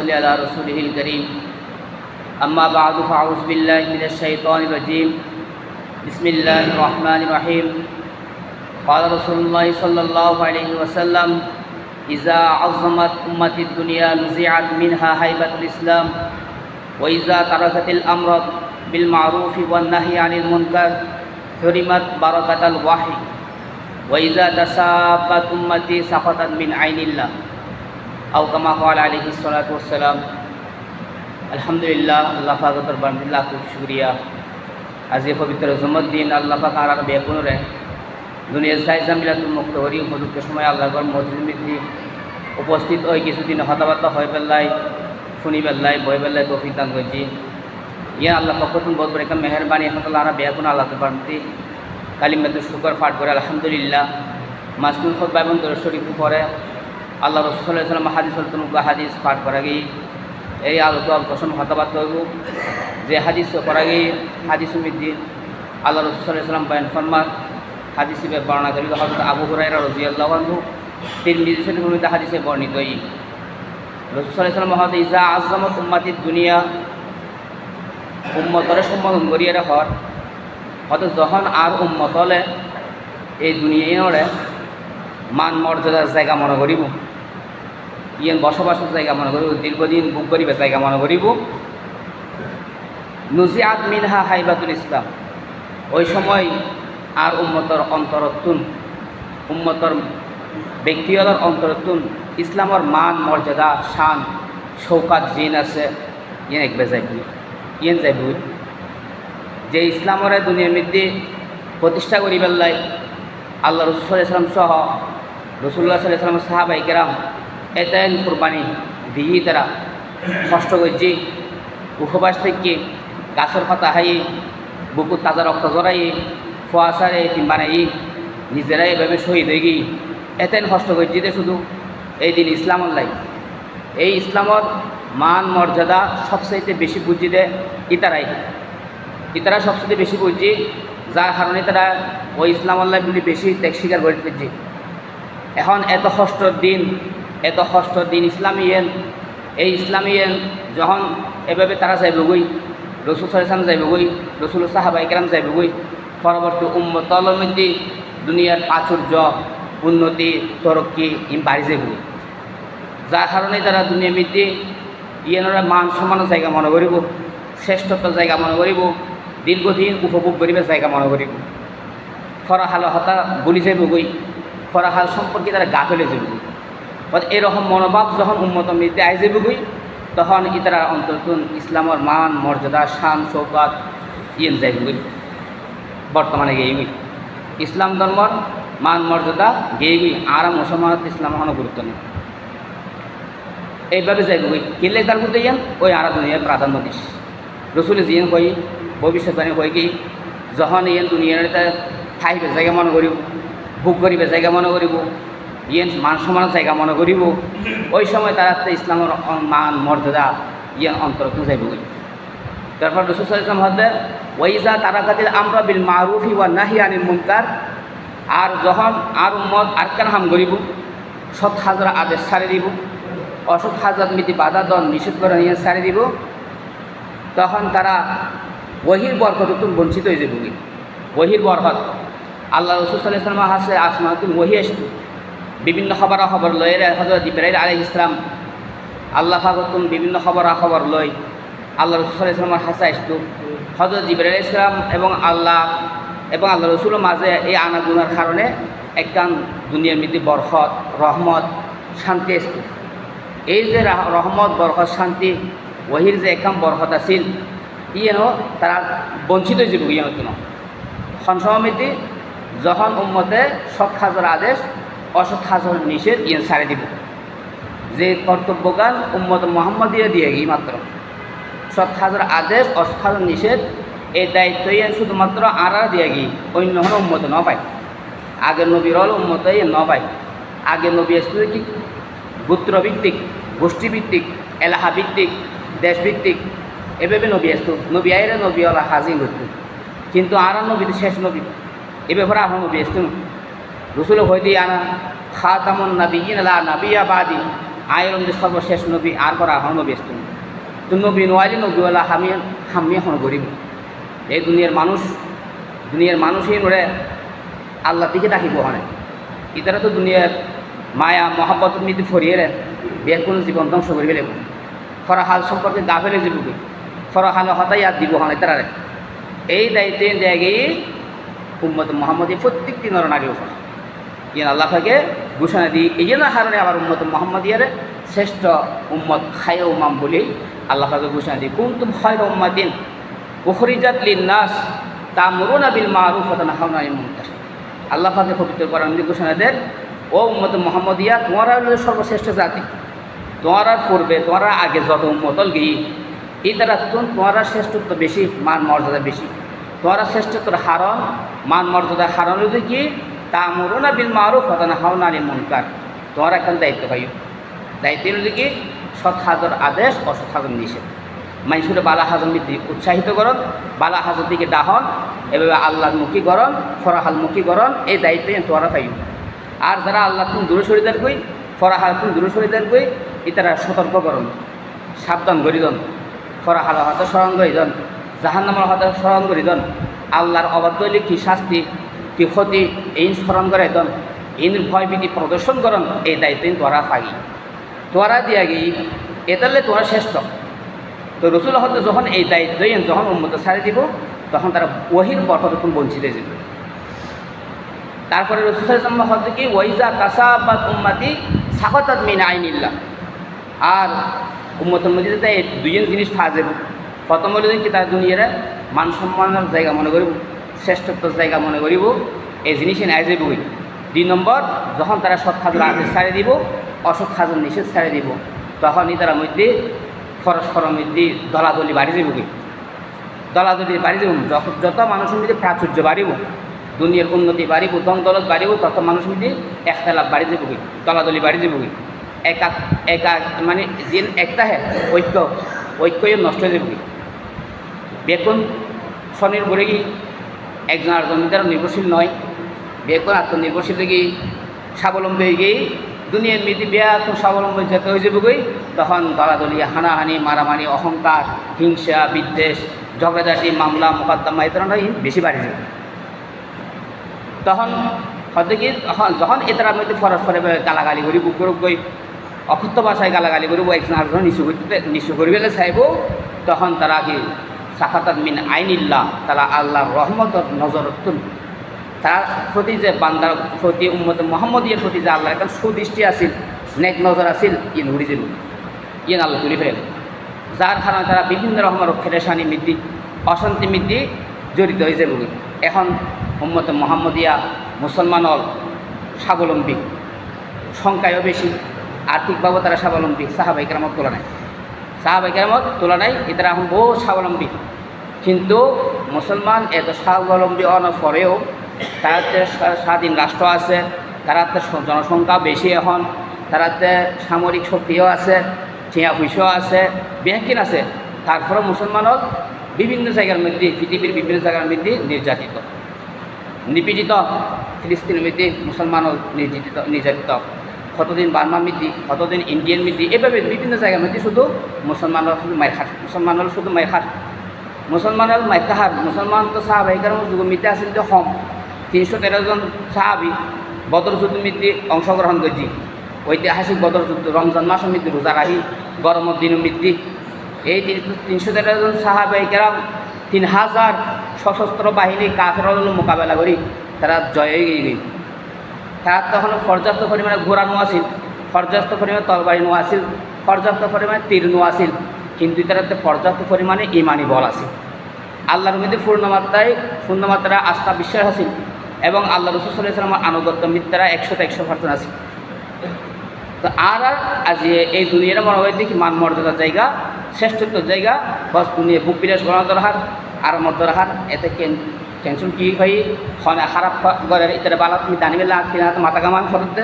صل على رسوله الكريم أما بعد فأعوذ بالله من الشيطان الرجيم بسم الله الرحمن الرحيم قال رسول الله صلى الله عليه وسلم إذا عظمت أمة الدنيا نزعت منها هيبة الإسلام وإذا تركت الأمر بالمعروف والنهي عن المنكر حرمت بركة الوحي وإذا تسابت أمتي سقطت من عين الله আউকামা কাল আলহি সালাতাম আলহামদুলিল্লাহ, আল্লাহ ফাগতর বান্দুল্লাহ খুব শুক্রিয়া। আজ এ পবিত্র জুমদ্দিন আল্লাহ পাক আর বেগুনরে দুনিয়া সাইজামিলাতুল মুক্ত হরি উপযুক্ত সময় আল্লাহর মসজিদ উপস্থিত ওই কিছুদিন হতাবার্তা হয়ে পেল্লাই শুনি পেল্লাই বই পেল্লাই তৌফিক দান করছি। ইয়া আল্লাহ ফকুন বহুত বড় মেহরবানি এখন আর বেগুন আল্লাহকে বারমতি কালিমাতুর শুকর ফাট করে, আলহামদুলিল্লাহ। মাসনুল খোদ্ এবং দরশরীফ পরে আল্লাহ রসুল্লাহ সাল্লাম হাদিস হাদিস পাঠ করা গিয়ে এই আলোচ অল্প সময় কথাবার্তা হইব যে হাদিস করা গিয়ে হাদিস উমিদ্দি আল্লাহ রসুল্লাহ সাল্লাম বয়ান ফরমান হাদিসে বর্ণনা করি হজরত আবু হুরাইরা রজিয়াল্লাহু তিন বিদেশের হাদিসে বর্ণিত ই রসুল্লাহ সাল্লাম হয়তো ইসা আজমত উম্মাতির দুনিয়া উম্মতরে সম্বোধন করিয়ে হর হয়তো যখন আর উম্মতলে এই দুনিয়ারে মান মর্যাদার জায়গা মনে করিব। ইয়েন বসবাসের জায়গা মনে করিব দীর্ঘদিন বুক করিবে জায়গা মনে করিব। নুজিয়াত মিনহা হাইবাতুল ইসলাম। ওই সময় আর উম্মতর অন্তরত্তুন, উম্মতর ব্যক্তিগতর অন্তরত্তুন, ইসলামর মান, মর্যাদা, শান, শৌকাত, জিন আছে, ইয়েন একবার যাইব ইয়েন যাইব যে ইসলামরে দুনিয়ার মধ্যে প্রতিষ্ঠা করি পেলাই আল্লাহ রসুল ইসলাম সহ রসুল্লাহ সাল্লাম সাহাবাই কেরাম এতেন কোরবানি দিয়ে তারা কষ্ট করছে উপবাস থেকে গাছের পাতা হাই বুকুর তাজা রক্ত জড়াই ফোয়াশারে বানাই নিজেরাই এভাবে শহীদ হয়ে গিয়ে এতেন কষ্ট করছে যে শুধু এই দিন ইসলামর লাই এই ইসলামর মান মর্যাদা সবচাইতে বেশি বুঝি দেয় ইতারাই। ইতারা সবচেয়ে বেশি বুঝছি যার কারণে তারা ওই ইসলাম আল্লাহ বলে বেশি ত্যাগ স্বীকার করে ফেলছে। এখন এত কষ্টর দিন এত ষষ্ঠ দিন ইসলামী এন এই ইসলামী এন যখন এভাবে তারা যাইবগই রসুল সালাম যাইবগই রসুল সাহাবাই কেরাম যাইবগই পরবর্তী উম্মতলের মধ্যে দুনিয়ার প্রাচুর্য, উন্নতি, তরক্কি ইম বাড়ি যাইবগই যার কারণে তারা দুনিয়ার মধ্যে ইয়েনরা মান সম্মানের জায়গা মনে করিব, শ্রেষ্ঠত্ব জায়গা মনে করিব, দীর্ঘদিন উপভোগ করিবে জায়গা মনে করিব। ফরাহাল হতা বলি যাইব গই ফরাহাল সম্পর্কে তারা গা ফেলে যাব এরকম মনোভাব যখন উন্মত মৃত্যু আই যাব তখন ইতারা অন্তর্তুন ইসলামর মান, মর্যাদা, শান চৌকাত ইয়েন যাইব গই, বর্তমানে গেই গই। ইসলাম ধর্মর মান, মর্যাদা গেই গই আর মুসলমান ইসলাম কোনো গুরুত্ব নেই এইভাবে যাইব গই। কিনলে তার মধ্যে ইয়ান? ওই আরা দুনিয়ার প্রাধান্য দিস। রসুলে জিয়ান কই ভবিষ্যৎবাণী হয়ে কি, যখন ইয়েন দুনিয়ার ঠাইবে জায়গা মনে করিব বুক করিবে জায়গা মনে করিব ইয়েন মান সমান জায়গা মনে করিব। ওই সময় তারা ইসলামের মান, মর্যাদা ইয়ে অন্তরত যাইব তারপর রসুল ইসলাম হতে ওইজা তারা খাতির আমরা বিল মারুফি ওয়া নাহি আনিল মুনকার আর যখন আর উম্মত আর কেন হাম করিব? সৎ হাজার আদেশ ছাড়ি দিব। অসৎ হাজার মিতি বাধা দন নিষেধ করে নিয়ে ছাড়ি দিব। তখন তারা ওহির বরকত তুমি বঞ্চিত হয়ে যাবে ওহির বরকত। আল্লাহ রসুল সাল্লাহ আসমা তুমি ওহি আসতো বিভিন্ন খবর খবর লয় হজরত ইব্রাহিম আলহ ইসলাম আল্লাহ ফাগতুম বিভিন্ন খবর খবর লয়। আল্লাহ রসুল ইসলামের হাসে আসতো। হজরত ইব্রাহিম ইসলাম এবং আল্লাহ এবং আল্লাহ রসুলের মাঝে এই আনাগুনার কারণে একখান দুনিয়ার মধ্যে বরকত, রহমত, শান্তি আসতো। এই যে রহমত, বরকত, শান্তি, ওহির যে একাম বরকত আছিল ইয়েন তারা বঞ্চিত হয়েছিল ইয়েন সঞ্চমিতি যখন উম্মতে সৎ হাজার আদেশ অসৎ হাজার নিষেধ ইয়েন ছাড়ে দিব। যে কর্তব্যগান উম্মত মোহাম্মদিয়া দিয়ে গিয়ে মাত্র। সৎ হাজার আদেশ অসৎ হাজার নিষেধ এই দায়িত্ব ইয়েন শুধুমাত্র আর দিয়ে গিয়ে অন্য হল উম্মত ন পায়। আগের নবীর হল উম্মত ইয়ে ন পায়। আগের নবী আসলে কি গোত্রভিত্তিক, গোষ্ঠীভিত্তিক এলাহা ভিত্তিক দেশভিত্তিক, এভাবে নবী আসতো নবী আইরে নবী ওলা হাজির করতো কিন্তু আর নবী শেষ নবী। এ ব্যাপারে আমার নবী আসতো রসুল হইতে আনা খাতামুন নবী ইন আলা নবিয়া বাদি। আয়রন যে সর্বশেষ নবী আর করা হন নবী এসতুন তো নবী নোয়ালি নবীওয়ালা হামি হামি এখন গরিব। এই দুনিয়ার মানুষ, দুনিয়ার মানুষই নড়ে আল্লাহ দিকে ডাকিব হনে। ইতারা তো দুনিয়ার মায়া, মহাব্বত নীতি ফরিয়ে রে কোনো জীবন ধ্বংস করি ফেলে ফরাহাল সম্পর্কে গা ফেলে যাবি ফরাহাল হতাই আর দিব হনে তারা এই দায়িত্বে জায়গায় উম্মত মোহাম্মদী প্রত্যেকটি নরনারীর উপর ইয়ে আল্লাহ থেকে ঘোষণা দিই। এই জন্য কারণে আবার উম্মত মোহাম্মদিয়ার শ্রেষ্ঠ উম্মত খায় উমাম বলেই আল্লাহ তাকে ঘোষণা দিই। কুন্তুম খায় উম্মাদিন উখরিজাত লিন নাস তা মরুনা বিল মারুফ হাওনা মুনকার। আল্লাহ পাকে পবিত্র করার ঘোষণা দেন, ও উম্মত মোহাম্মদিয়া, তোমারা হলো সর্বশ্রেষ্ঠ জাতি। তোমারা পূর্বে, তোমারা আগে যত উম্মতল গিয়ে, এই তারা তোমারা শ্রেষ্ঠত্ব বেশি, মান মর্যাদা বেশি। তোমারা শ্রেষ্ঠত্বর হারণ মান মর্যাদা হারণ হলো কি? তা মরুনা বিল মারুফ হতন হাওনা মুনকার। তোমারা এখন দায়িত্ব পাইও। দায়িত্ব কি? সৎ হাজর আদেশ, অসৎ হাজর নিষেধ। মানুষের বালা হাজর বৃদ্ধি উৎসাহিত করন, বালা হাজর দিকে ডাহন, এভাবে আল্লাহর মুখী গরণ ফরাহাল মুখী এই দায়িত্ব তোরা পাইও। আর যারা আল্লাহ তুমি দূরে সরিদার কই, ফরাহাল তুমি দূরে সরিদার কই ইতারা সতর্ক করন, সাবধান করি দন ফরাহাল হয়তো স্মরণ করি দন, জাহান্নামার হয়তো স্মরণ করি দন, আল্লাহর অবাধ্য কি শাস্তি কি ক্ষতি এই স্মরণ করে দন ইন ভয়ভীতি প্রদর্শন করন এই দায়িত্ব তোরা পাই তোরা দিয়া গিয়ে এতালে তোরা শ্রেষ্ঠ তো রসুল হয়তো যখন এই দায়িত্ব যখন উন্মত ছাড়ি দিব, তখন তারা ওহির বরকত বঞ্চিত যাবে। তারপরে রসুল সাল্লাম হয়তো কি ওয়াইজা কাসা বা উম্মাতি সাকতাত মিন আইনিল্লা আর উম্মতের মধ্যে তাই দুইজন জিনিস ফাজে প্রথম হলো কি তার দুনিয়ারা মান সম্মানের জায়গা মনে করিব শ্রেষ্ঠত্বর জায়গা মনে করিব, এই জিনিসই নাই যাইব দুই নম্বর, যখন তারা সৎ খাজুর আদেশ ছাড়ে দিব, অসৎ খাজুর নিষেধ ছাড়ে দিব, তখনই তারা মধ্যে পরস্পরের মধ্যে দলাদলি বাড়ি কি? দলাদলি বাড়ি যাব যখন যত মানুষের মধ্যে প্রাচুর্য বাড়িব, দুনিয়ার উন্নতি বাড়িব, দম দলত বাড়িব, তত মানুষ মধ্যে একতলাপ বাড়ি যাব দলাদলি বাড়ি যাব একা একা মানে যে একটা হে, ঐক্য, ঐক্যই নষ্ট হয়ে যাব বেতন স্বনির্ভরে কি একজন আর জমিদার নির্ভরশীল নয়। বেতন আত্মনির্ভরশীল কি স্বাবলম্বী গিয়ে দুনিয়ার মেয়েদের বিয়া তো স্বাবলম্বী যেতে হয়ে যাবে তখন দলাদলি, হানাহানি, মারামারি, অহংকার, হিংসা, বিদ্বেষ, ঝগড়াঝাটি, মামলা, মোকদ্দমা, এই ধরনের বেশি বাড়ি যাবে। তখন হয়তো কি তখন যখন এটার মধ্যে পরস্পরে গালাগালি করি, বুক করুক গই অক্ষত্য ভাষায় গালাগালি করিব একজন আরেকজন নিচু করতে নিচু করিবে চাইব, তখন তারা কি সাফাতাত মিন আইনিল্লাহ, তারা আল্লাহর রহমত নজরতুন তার প্রতি যে বান্দার প্রতি উম্মত মোহাম্মদীর প্রতি যে আল্লাহর একটা সুদৃষ্টি আছিল, নেক নজর আছিল, ইন যাবে ইন আল্লাহ তুলি ফেলেন যার কারণে তারা বিভিন্ন রকমের ফেরেশানি বৃদ্ধি অশান্তি বৃদ্ধি জড়িত হয়ে যাবে এখন উম্মত মোহাম্মদিয়া মুসলমানল স্বাবলম্বী, সংখ্যায়ও বেশি আর্থিকভাবে তারা স্বাবলম্বী, সাহাবাই কেরামত তুলনায়। সাহাবাই কেরামত তুলনায় এটারা এখন বহু স্বাবলম্বী। কিন্তু মুসলমান এত স্বাবলম্বী হওয়ার পরেও তারাতে স্বাধীন রাষ্ট্র আছে তারাতে জনসংখ্যা বেশি এখন তারাতে সামরিক শক্তিও আছে টিয়া পয়সাও আছে ব্যাংকিন আছে তারপরে মুসলমানও বিভিন্ন জায়গার মধ্যে, পৃথিবীর বিভিন্ন জায়গার মধ্যে নির্যাতিত। নিপীড়িত ফিলিস্তিনের মধ্যে মুসলমানও নির্যাতিত নির্যাতিত। কতদিন বার্মা মিদ্দি কতদিন ইন্ডিয়ান মিদ্দি এভাবে বিভিন্ন জায়গার মধ্যে শুধু মুসলমানের শুধু মায়ের খাট, মুসলমানের শুধু মায়ের খাট। মুসলমানের মায়ের মুসলমান তো সাহাবাহিকার যুগ মিদ্যে আসেন যে কম। তিনশো তেরো জন সাহাবি বদর যুদ্ধ মিদ্যে অংশগ্রহণ করছি। ঐতিহাসিক বদর যুদ্ধ, রমজান মাস মৃত্যু রোজা রাহি গরমের দিন মৃত্যু এই তিনশো তেরো জন সাহাবাহিকেরাম তিন হাজার সশস্ত্র বাহিনী কাফের মোকাবেলা করি, তারা জয় হয়ে গিয়ে তারা তখন পর্যাপ্ত পরিমাণে ঘোড়া নোয়া আছিল, পর্যাপ্ত পরিমাণে তলবারি নোয়া আছিল, পর্যাপ্ত পরিমাণে তীর নোয়া আছিল, কিন্তু তারাতে পর্যাপ্ত পরিমাণে ইমানি বল আছে আল্লাহর মধ্যে পূর্ণমাত্রায় পূর্ণমাত্রা আস্থা বিশ্বাস আছিল এবং আল্লাহ রসুল সাল্লাহামের আনুগত্য মিত্রা একশোতে একশো পার্সেন্ট আছে তো আর আর আজ এই দুনিয়ার মনে হয় দেখি মান মর্যাদার জায়গা, শ্রেষ্ঠত্ব জায়গা, বস দুনিয়া বুক বিলাস গণা দরহার আর মধ্যে রাখার এতে টেনশন কি হয় খনে খারাপ করে ইতারে বালা তুমি দানিবে লাগ কিনা মাথা কামান করতে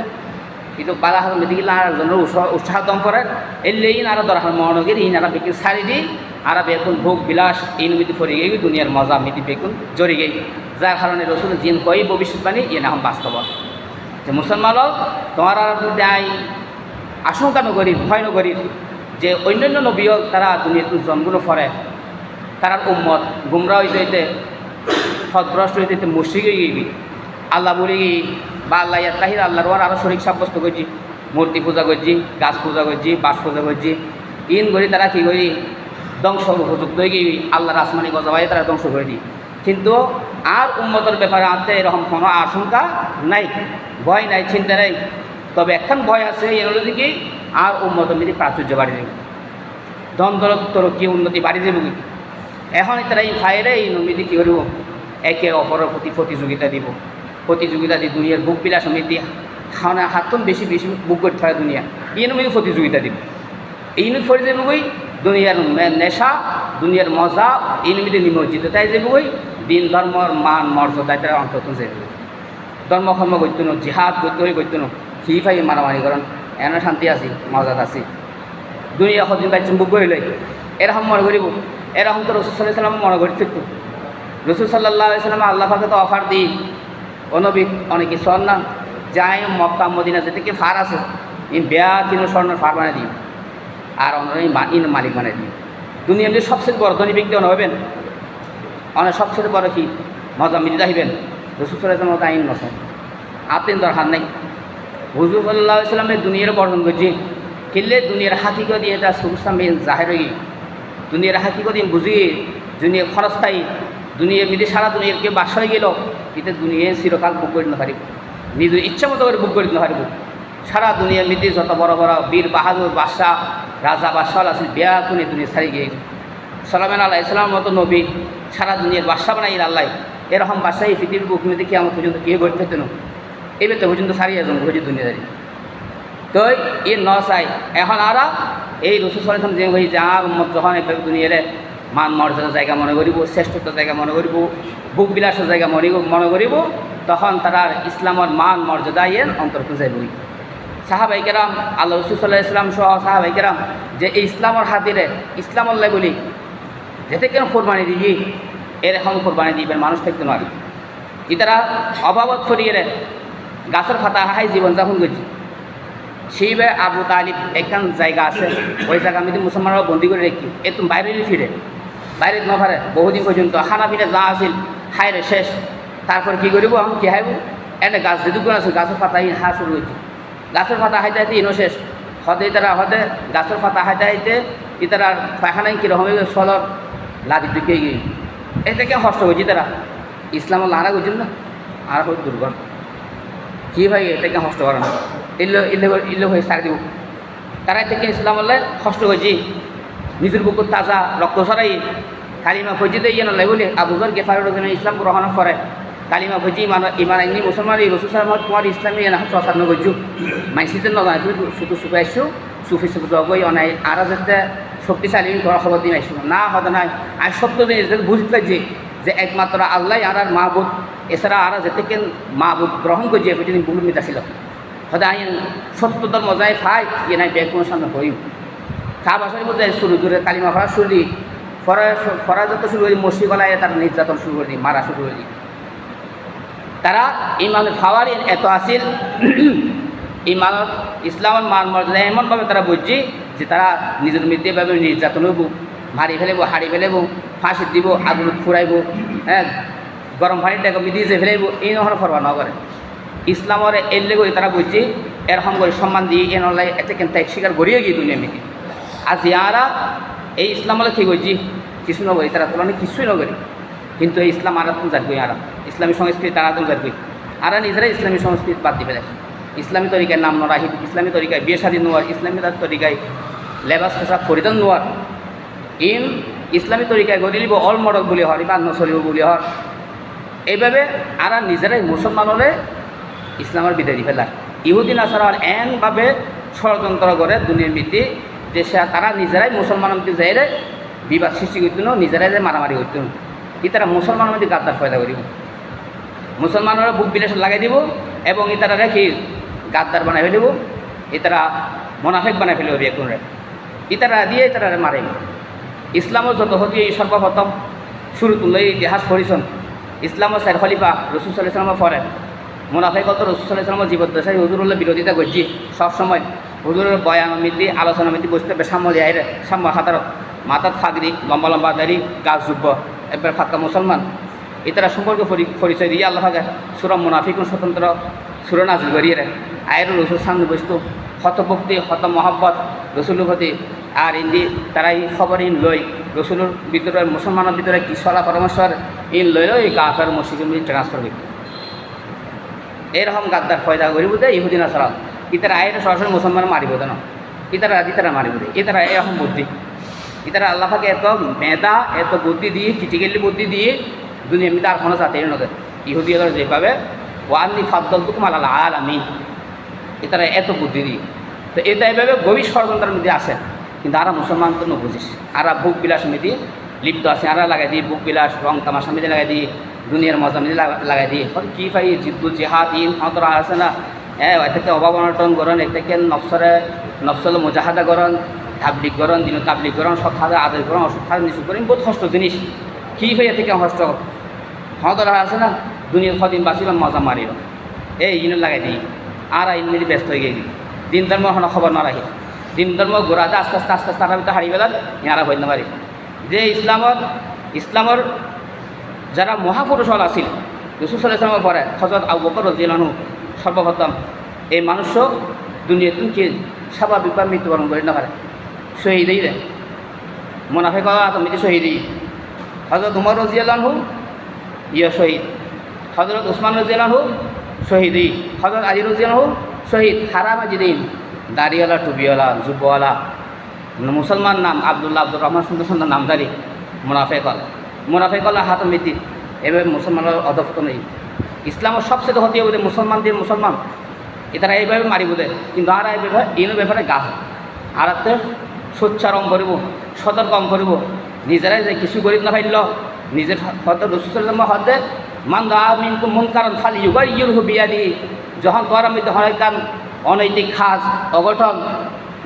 কিন্তু বালা হাত মেদিকে আর একজনের উৎসাহ দম করে এলে ইন আর দরকার মনোগের, ইন আর বেকিন সারি দিই আর বেকুন ভোগ বিলাস, ইন মিতি ফরি গেই, দুনিয়ার মজা মিতি বেকুন জড়ি গেই। যার কারণে রসুল জিন কই ভবিষ্যৎবাণী ইয়ে না বাস্তব। যে মুসলমান তোমার আর দেয় আশঙ্কা নগরী ভয় নগরী যে অন্যান্য নবীও তারা দুনিয়াতে জন্মগ্রহণ করে তারা উম্মত গুমরা হইতে হইতে সদভ্রষ্ট হইতে মুশ্রিক হয়ে গিয়ে আল্লাহ বলি গিয়ে বা আল্লাহ ইয়ার তাহির আল্লাহর আরও শরীর সাব্যস্ত করছি। মূর্তি পূজা করছি, গাছ পূজা করছি বাস পূজা করছি। ইন করি তারা কী করি ধ্বংস উপযুক্ত হয়ে গিয়ে আল্লাহর আসমানি গজাবাই তারা ধ্বংস করে দিই। কিন্তু আর উন্মতের ব্যাপারে আনতে এরকম কোনো আশঙ্কা নাই, ভয় নাই, চিন্তা নাই। তবে একখান ভয় আছে এর দিকে আর উন্মত মিলি প্রাচুর্য বাড়ি যাবে। দলত তরক্কি উন্নতি বাড়ি যাবে কি? এখন তারা এই ভাইরে এই নমিতি কী করব একে অপরের প্রতি প্রতিযোগিতা দিব। প্রতিযোগিতা দিয়ে দুনিয়ার বুক বিলাস সমিতি খাওয়া হাতন বেশি বেশি বুক করতে পারে দুনিয়া। এই নমিতি প্রতিযোগিতা দিব। নমি ফলে যাবই দুনিয়ার নেশা, দুনিয়ার মজা এই নমিতি নিমজ্জিত। তাই যাবই দিন ধর্মর মান মর্যাদায় তারা অন্তত যাবে ধর্ম, কর্ম করতো না, জিহাদ করতে হলে করতো না। ফাই মারামারি করেন? এনে শান্তি আছি, মজাত আছি। দুনিয়া সদিন চুম্বুক করে লই? এরকম মনে করিব। এরকম তো রসুল সাল্লাহ সাল্লাম মনে করি থাকতো। রসুল সাল্লাহ সাল্লাম আল্লাহ ফাঁকে তো অফার দিই। অনবী অনেকে স্বর্ণ যাই মক্কা, মদিনা যে থেকে ফার আছে? ই বেয়া তিন স্বর্ণের ফার বানাই দিই। আর অন্য ইন মালিক বানাই দিই। দুনিয়ার যে সবচেয়ে বড় ধনী ব্যক্তি অনে হবেন? অনেক সবচেয়ে বড় কি? মজা মিলিত আহিবেন রসুল সাল্লাহ সাল্লাম আইন নসন। আতেন দরকার নাই। হুজুর সাল্লাহ ইসলামের দুনিয়ার বর্ণন করছি। কিনলে দুনিয়ার হাকিকত দিয়ে এটা সুরসামে জাহের দুনিয়ার হাকিকত দিয়ে বুঝি। দুনিয়া খরস্থায়ী দুনিয়া মিলে সারা দুনিয়ার কেউ বাস হয়ে গেল, এতে দুনিয়া চিরকাল বুক করে না পারিব নিজের ইচ্ছা মতো করে বুক করে না পারিব সারা দুনিয়ার মধ্যে যত বড় বড় বীর বাহাদুর, বাদশাহ, রাজা, বাদশাহ আছে বিয়া কোনে দুনিয়া ছাড়ি গিয়ে সালামেন আল্লাহ ইসলামের মতো নবী সারা দুনিয়ার বাদশাহ বানাই আল্লাহ। এরকম বাদশাহ এই পৃথিবীর বুক মেয়েতে কি আমার পর্যন্ত কে গড়তে হতো না। এবার তো পর্যন্ত সারিয়ে যান ঘুরে দুনিয়াদারি তো এ ন চাই এখন আর এই রসুল সালাম যে যার মত যখন দুনিয়ারে মান মর্যাদার জায়গা মনে করিব শ্রেষ্ঠত্বের জায়গা মনে করিব, বুক বিলাসের জায়গা মনে মনে করিব, তখন তারা ইসলামের মান মর্যাদা এর অন্তর্ভুক্ত যাইবই সাহাবাইকেরাম আল্লাহ রসুল সাল্লাহ ইসলাম সহ সাহাবাইকেরাম যে এই ইসলামের হাতিরে ইসলাম আল্লাহ বলি, যেতে কেন কোরবানি দিই এরকম কোরবানি দিবেন মানুষ থাকতে নয় ইতারা অভাবত ফরিয়ে গাছের ফাতা হাই জীবনযাপন করছি। সেইভাবে আবু তালিব একখান জায়গা আছে, ওই জায়গা আমি মুসলমানরা বন্দি করে রেখি একটু বাইরে ফিরে। বাইরে ন পারে বহুদিন পর্যন্ত। খানা ফিরে যা আছিল, খাইরে শেষ। তারপর কি করিব? আমি কি হাইব এনে গাছ যেটুকু আছে, গাছের পাতা হা শুরু হয়েছে গাছের পাতা হাইতে হাইতে ইনো শেষ। হদে তারা হদে গাছের পাতা হাইতে হাইতে ইতারা পায়খানায় কীরকম সলর লাদি ঢুকে গিয়ে। এ থেকে কষ্ট হয়েছে তারা ইসলাম লারা করছেন না? আর হয়ে দুর্গম কি ভাই এটাকে কষ্ট করে না? ইল্লো ইল্লো ইল্লো হয়ে সার দিব। তারা থেকে ইসলাম আল্লাহ কষ্ট হয়েছি নিজের বুকুর তাজা রক্ত সরাই কালিমা ফজিতে ইয়ে নলাই বলে আবুজর গেফার রোজনে ইসলাম গ্রহণ করে। কালিমা ফজি ইমান ইমান আইনি মুসলমান, এই রসুল সালাম তোমার ইসলামী এনে প্রচার নগরছু মাইসিতে নজানে তুমি সুতু আইসু সুফি সুফি জগই অনাই আর যেতে শক্তিশালী তোরা খবর দিন আইসু। না হতে নাই। আর সত্য জিনিস বুঝতে পারছি যে একমাত্র আল্লাহ আর আর মাহবুদ, এছাড়া আর যেতে কেন মাহবুদ গ্রহণ করছে এপর্যন্ত বুলুর মিতা ছিল। হতে আইন সত্যতার মজায় ফাই ইয়ে নাই ব্যাগ কোনো সামনে হইম। খা বাসায় বোঝায় শুরু জোরে কালিমা ফরা শুরু ফরা ফরা যত শুরু করি মসি গলায় তার নির্যাতন শুরু করে, মারা শুরু করে। তারা ইমানের ফাওয়ার এত আসিল ইমানত ইসলামের মান মর্যাদা এমনভাবে তারা বুঝছি যে তারা নিজের মৃত্যুভাবে নির্যাতন হইব, মারি ফেলেব হাড়ি ফেলেব ফাঁসি দিব, আগুন ফুরাইব হ্যাঁ গরম পানির টাকা মিদিয়ে যে ফেলাইব, এই নহর ফরবা ন করে। ইসলামর এলে করে তারা বুঝছি এরকম করে সম্মান দিয়ে এ নলাই এতে কেন ত্যাগ স্বীকার করিয়ে গিয়ে দুনিয়া মিটি ইয়ারা এই ইসলামলে ঠিক করছি কিছু নগরী তারা তুলনা কিছুই নগরী। কিন্তু এই ইসলাম আর তুমি যাবই আর। ইসলামী সংস্কৃতি তারা তুমি যাবই আর নিজেরাই ইসলামী সংস্কৃতি বাদ দিয়ে ফেলে ইসলামী তরিকায় নাম নরাহিব ইসলামী তরিকায় বিয়ে শাদী নোয়ার, ইসলামী তরিকায় লেবাস পোশাক পরিধান নোয়ার। ইন ইসলামী তরিকায় গড়ি লিব অল মডেল বুলি হর ইমান নচলিব বুলি হর এইভাবে আর নিজেরাই মুসলমানরে ইসলামের বিদায় দি ইহুদিন আসার এনভাবে ষড়যন্ত্র করে দুনিয়ার মিতি সে তারা নিজেরাই মুসলমানের মধ্যে যাইলে বিবাদ সৃষ্টি করতো না নিজেরাই যে মারামারি করতো না কি তারা মুসলমানের মধ্যে গাদ্দার ফয়দা করিব মুসলমানরা বুক বিলাস লাগাই দিব এবং ই তারা রেখে গাদ্দার বানাই ফেলিব। ই তারা মোনাফেক বানাই ফেলিব বেকুনরে ই তারা দিয়ে তারা মারে ইসলামও যত হতি এই সর্বপ্রথম শুরু তুলে ইতিহাস পড়িছন ইসলামও স্যার খলিফা রসুল সাল্লাহ ইসলামও ফরেন। মুনাফেক কত রসুল সাল্লাহ ইসলামের জীবদ্দশায় হজুরুল্লাহ বিরোধিতা করছি সবসময়। হুজুরের বয়ান মিতি আলোচনা মিতি বসতে হবে সাম্য দেয় রে। সাম্য হাতার মাথার ফাগরি, লম্বা লম্বা দাড়ি গাছ যুব্য একবার ফাঁকা মুসলমান। এটারা সম্পর্কে পরি- পরিচয় দিয়ে আল্লাহ সুরা মুনাফিকুন স্বতন্ত্র সুর নাজিল আয়ের রসুল সামনে বসতো হত ভক্তি হত মহব্বত রসুল প্রতি আর ইন্দি তারা এই খবর ইন লই। রসুলের ভিতরে, মুসলমানের ভিতরে কি সলা পরামর্শ ইন লইল এই কাফের মসজিদের মধ্যে ট্রান্সফার করতো। এরকম গাদ্দার ফয়দা করিব দে ইহুদিন আসলাম। ইতারা আয়ের সরাসরি মুসলমান মারিব দেন ইতারা ইতারা মারিব ইতারা এরকম বুদ্ধি। ইতারা আল্লাহকে এত মেধা, এত বুদ্ধি দিয়ে ক্রিটিক্যালি বুদ্ধি দিয়ে দুনিয়া এমনিতে আর কোনো সাথে নদের ইহুদি ইহুদিরা যেভাবে, ওয়ান্নি ফাদ্দল তুকুম আল্লাহ আল আমিন ইতারা এত বুদ্ধি দিয়ে। তো এটা এভাবে গভীর ষড়যন্ত্রের মধ্যে আছে। কিন্তু আরা মুসলমান তো বুঝিস। আরা বুক বিলাস মিদি লিপ্ত আছে। আরা লাগাই দিই বুক বিলাস, রং তামাশা মিদি লাগাই দিই দুনিয়ার মজা মিদি লাগাই দিই কী পাই জিদ্দু জেহাদ, ইন হতরা আছে না? হ্যাঁ অভাব অনটন করেন এ থেকে নফসরে, নফসল মুজাহাদা করেন তাবলিক করেন, দিন তাবলিক করেন, সৎ হাজা আদায় করেন, অসৎ হাজা নিচু করেন, বহুত কষ্ট জিনিস। কী এ থেকে কষ্ট? হতরা আছে না? দুনিয়ার কদিন বাঁচিলাম মজা মারিল এই ইনে লাগাই দিই। আর আইন মিলি ব্যস্ত হয়ে গেলি দিন ধর্ম এখন খবর না রাখি। দিন ধর্ম গোড়াতে আস্তে আস্তে আস্তে আস্তে আরামিতে হারিয়ে গেলাম ইয়ারা হইতে পারি যে ইসলামত, ইসলামর যারা মহাপুরুষ হল আছিল, রসুল পরে হজরত আবু বকর রাজিয়ানহু সর্বপ্রথম, এই মানুষও দুনিয়াতে কি স্বাভাবিকভাবে মৃত্যুবরণ করে না পারে। শহীদই দেয় মোনাফে করা তুমি শহীদই হজরত উমর রাজিয়ালহু ইয়ে শহীদ। হজরত উসমান রাজিয়ালহু শহীদই হজরত আলী রাজিয়ালহু শহীদ। হারাম আজিদিন দাড়িওয়ালা টুবিওয়ালা যুবওয়ালা মুসলমান নাম আবদুল্লাহ আব্দুর রহমান সুন্দর সুন্দর নামদারি মুনাফেকল মুনাফেকল হাত মৃত্যু এভাবে মুসলমানের অধপ্ত নেই ইসলামের সবচেয়ে হতে হবে মুসলমান দিয়ে মুসলমান এটারা এইভাবে মারিব দে। কিন্তু আর এই ব্যাপারে ইনো ব্যাপারে গাছ আর সোচ্চারণ করিব সতর্কম করিব। নিজেরাই যে কিছু গরিব না পাইল নিজের হয়তো রসুসলাম হতে মান মিন মন কারণ খালি ইউবার ইউর হবিয়া দি যখন মধ্যে হয় কান অনৈতিক খাস অগঠন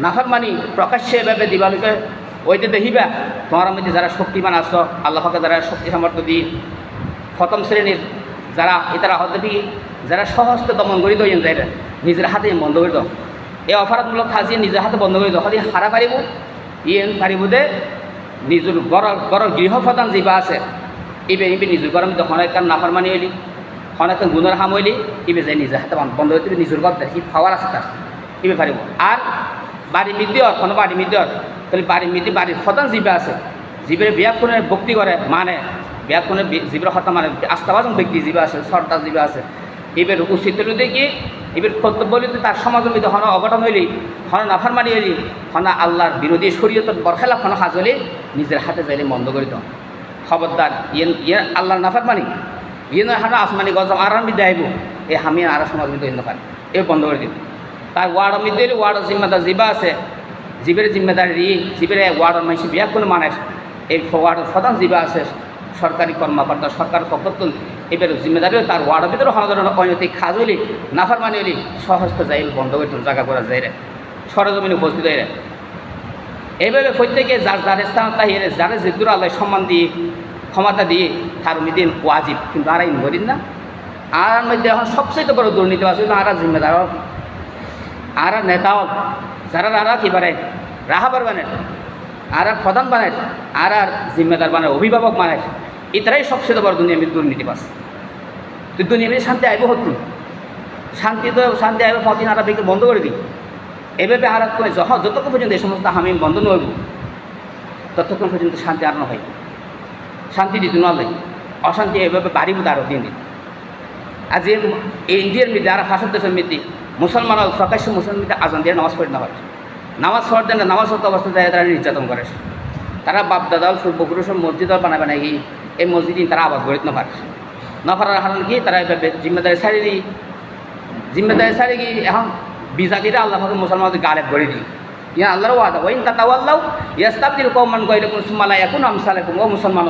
নাফারমানি প্রকাশ্যে এভাবে দিবালোকে ওইতে দেখিবা, তোমার মধ্যে যারা শক্তিমান আছো আল্লাহকে যারা শক্তি সামর্থ্য দিয়ে প্রথম শ্রেণির যারা এটারা হতে যারা সহজতে দমন করে দিও যায় নিজের হাতে বন্ধ করে দাও। এই অপরাধমূলক কাজে নিজের হাতে বন্ধ করে দাও। হারা পারিব ইয়ে পারিব দে নিজের গড় গৃহ প্রধান যিবা আছে, ইবে ইবে নিজের গরম হনাই কাম নাফারমানি হইলি কাম গুণের হাম ইবে যাই নিজের হাতে বন্ধ হইতে নিজের গড় দেখি পাওয়ার আছে তার। ইবে পারিব আর বাড়ি মিদ্যর কোনো বাড়ি মিদ্যর তাহলে বাড়ি মিদ্যি বাড়ির প্রধান যিবা আছে জীবের বিয়া কোনে ভক্তি করে মানে বিয়া কোনে জীবের হত্যা মানে আস্থাবাজন ব্যক্তি জীবা আছে সর্দার জীবা আছে এবার উচিত দেখি এবার কর্তব্য হইলে তার সমাজের মধ্যে হন অঘটন হইলি হন নাফার মারি হইলি হন আল্লাহর বিরোধী শরীয়তর বরখেলাপ হন হাজ হলে নিজের হাতে যাইলে বন্ধ করে দাও। খবরদার ইয়ে ইয়ে আল্লাহর নাফার মানি ইয়ে নয় হানা আসমানি গজম আরাম বিদ্যা আইব এই হামি আর সমাজ মধ্যে হইতে পারে এ বন্ধ করে দিন তার ওয়ার্ডের মধ্যে হইলে ওয়ার্ডের জিম্মাদার জিবা আছে জীবের জিম্মেদারি জীবের ওয়ার্ডের মানুষ বিয়া কোনো মানে এই ওয়ার্ডের প্রধান জিবা আছে সরকারি কর্মকর্তা সরকার পক্ষতুল এবার জিম্মেদারিও তার ওয়ার্ডের ভিতরে হওয়া অনৈতিক খাজ হইলি নাফার মানে হইলি সহস্ত যাই বন্ধ করে তোর জায়গা করা যায় রে, সরজমিনে উপস্থিত হয়ে এইভাবে প্রত্যেকে যার যার স্থান তাহিয়ে যারে যেদুর আল্লাহ সম্মান দিয়ে, ক্ষমতা দিয়ে তার মিদিন ওয়াজিব। কিন্তু আর ইন করিন না। আর মধ্যে এখন সবচেয়ে বড় দুর্নীতি আছে আর জিম্মেদার আর নেতাও যারা আর কি বানায়, রাহাবার বানায় আর প্রধান বানায়, আর আর জিম্মেদার বানায়, অভিভাবক বানায়। এটারাই সবচেয়ে বড় দুনিয়া দুর্নীতি পাস তুই দুনিয়া শান্তি আইব হতুন শান্তি তো, শান্তি আইব ফতিন আর বিক্রি বন্ধ করে দিই এভাবে আর করে যখন, যতক্ষণ পর্যন্ত এই সমস্ত হামিম বন্ধ নইব ততক্ষণ পর্যন্ত শান্তি আর হয়। শান্তি দিতে নয় অশান্তি এভাবে বাড়িব আরও দিন দিন। আজ এই ইন্ডিয়ার মধ্যে, আর ফাঁসের দেশের মধ্যে মুসলমান প্রকাশ্য মুসলমান আজান দিয়ে নামাজ পড়ে না হয়। নামাজ দেন নামাজ পড়তে অবস্থা যায়, তারা নির্যাতন করে। তারা বাপ দাদাল পূর্বপুরুষের মসজিদ বানায় গিয়ে এই মসজিদ তারা আবাদ গড়িত না পারে না পারার কারণ কি? তারা এভাবে জিম্মেদারি দিই জিম্মেদারি ছাড়ি গিয়ে এখন বিজাতিরা আল্লাহ মুসলমানদের গালেব করে দিই ইয়া আল্লাহর ওয়াদা ওইন তাতাওয়াল্লাহ ইয়াস্তাবদিল কৌমান কইলে কোন সুমালা এখন আমসালেকুম ও মুসলমান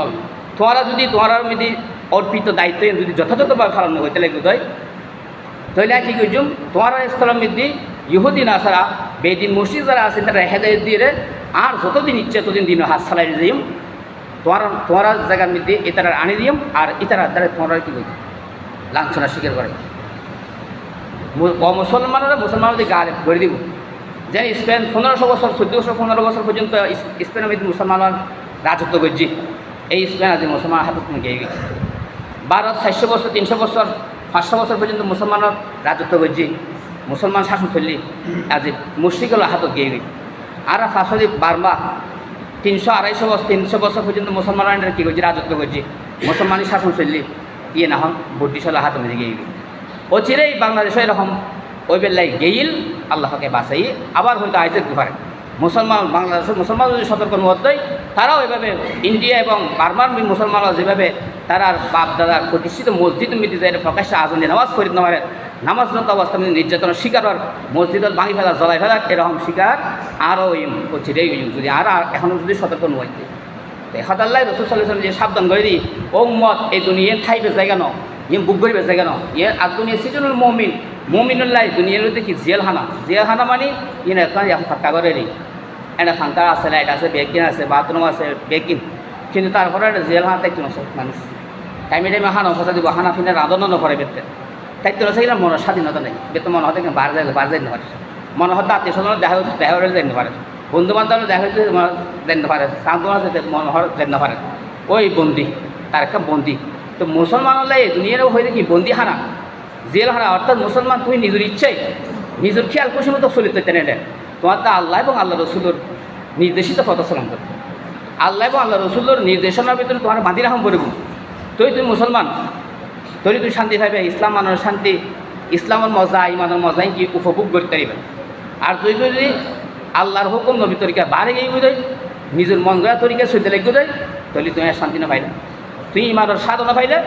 তোমারা যদি তোমার যদি অর্পিত দায়িত্ব যদি যথাযথভাবে পালন হইতে লাগবে তই তাহলে কি কইজুম তোমার মধ্যে ইহুদিন আসারা বেদিন, মসজিদ যারা আছে, তারা হেদায়ত দিয়ে আর যতদিন ইচ্ছে ততদিন দিন হাত চালাই দিম তোমার তোমার জায়গার মধ্যে এতারা আনি দিম আর এতারা দ্বারা তোমরা কি কইছে লাঞ্ছনা স্বীকার করে। অমুসলমানরা মুসলমানদের গালে করে দিব। যে স্পেন পনেরোশো বছর, চোদ্দোশো পনেরো বছর পর্যন্ত স্পেনের মধ্যে মুসলমানের রাজত্ব করছি। এই স্পেন আজি মুসলমান হাতত গিয়ে গেছে। ভারত চারশো বছর, তিনশো বছর, পাঁচশো বছর পর্যন্ত মুসলমানের রাজত্ব করছি। মুসলমান শাসন চললি আজি মুশ্রিকল হাতত গিয়ে গেছে। আর ফাঁসলি বার্মা তিনশো আড়াইশো বছর তিনশো বছর পর্যন্ত মুসলমানরা কী করছে? রাজত্ব করছে। মুসলমানই শাসন চললি ইয়ে না হন ব্রিটিশলা হাত মধ্যে গিয়ে ও চিরেই বাংলাদেশে এরকম ওই বেলায় গেইল, আল্লাহকে বাঁচাই আবার হয়তো আইসে গুফারে মুসলমান বাংলাদেশের মুসলমান যদি সতর্ক মধ্যেই তারাও এভাবে ইন্ডিয়া এবং বার্মার মুসলমানরা যেভাবে তারা বাপ দাদার প্রতিষ্ঠিত মসজিদ মিটি যায় প্রকাশ্যে আজনে নামাজ করিতে না পারে নামাজরত অবস্থা নির্যাতনের শিকার হওয়ার মসজিদত ভাঙি ফেলা জ্বলাই ফেলা এরকম শিকার আরও ওই অচিরেই হইম যদি আর এখনও যদি সতর্ক নইতে দেখাতাল্লাহ রসুল সাল্লাম যে সাবধান করে ও মত এই দুনিয়া খাইবে জায়গা ন ইয়ে বুক করিবে জায়গা ন ইয়ে আর দুনিয়া সিজনুল মমিন, মমিনুল্লাহ দুনিয়ার কি জিয়াল হানা জিয়াল হানা মানে ইয়ে এখন এখন করে নি। একটা ফাঁকা আছে লাইট আছে বেকিন আছে, বাথরুম আছে বেকিন কিন্তু তারপরে একটা জেল হানা তাইতো নষ্ট মানুষ টাইমে টাইমে হানা ফসা দিব, হানা ফিনে রাঁধনও নকরে বেতে। তাইতো আছে এগুলো মনের স্বাধীনতা নেই বেতে মনে হতে বার যায় বার যাই পারে মনে হতে আত্মীয় স্বজন দেখা দেখা হলে যাইতে পারে বন্ধু বান্ধব দেখা হইতে জানতে পারে শান্ত আছে মনে হয় জানতে পারে ওই বন্দি তার একটা বন্দি। তো মুসলমান হলে এই দুনিয়ারও হয়ে দেখি বন্দি হানা? জেল হানা অর্থাৎ মুসলমান তুমি নিজের ইচ্ছাই নিজের খেয়াল খুশি মতো চলিতে তেনে দেন তোমার তো আল্লাহ এবং আল্লাহ রসুলোর নির্দেশিত চলন করতে আল্লাহ এবং আল্লাহ রসুলোর নির্দেশনার ভিতরে তোমার বাঁধি রাখম পড়ব তুই তুই মুসলমান, তৈরি তুই শান্তি পাইবে, ইসলাম মানের শান্তি, ইসলামের মজা, ইমানের মজাই কি উপভোগ করতে পারিবে। আর তুই যদি আল্লাহর হুকুম নবী তরিকা বাড়ে গিয়ে দেয়, নিজের মন গয়া তরিকা সইতে লাগবে দেয়, তাহলে তুমি শান্তি না পাইলে। তুই ইমানের সাধনা পাইলে,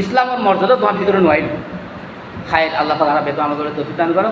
ইসলামের মর্যাদা তোমার ভিতরে নোয়াইল। খায়ের আল্লাহ তালা বেতন আমাদের তফিদান করো।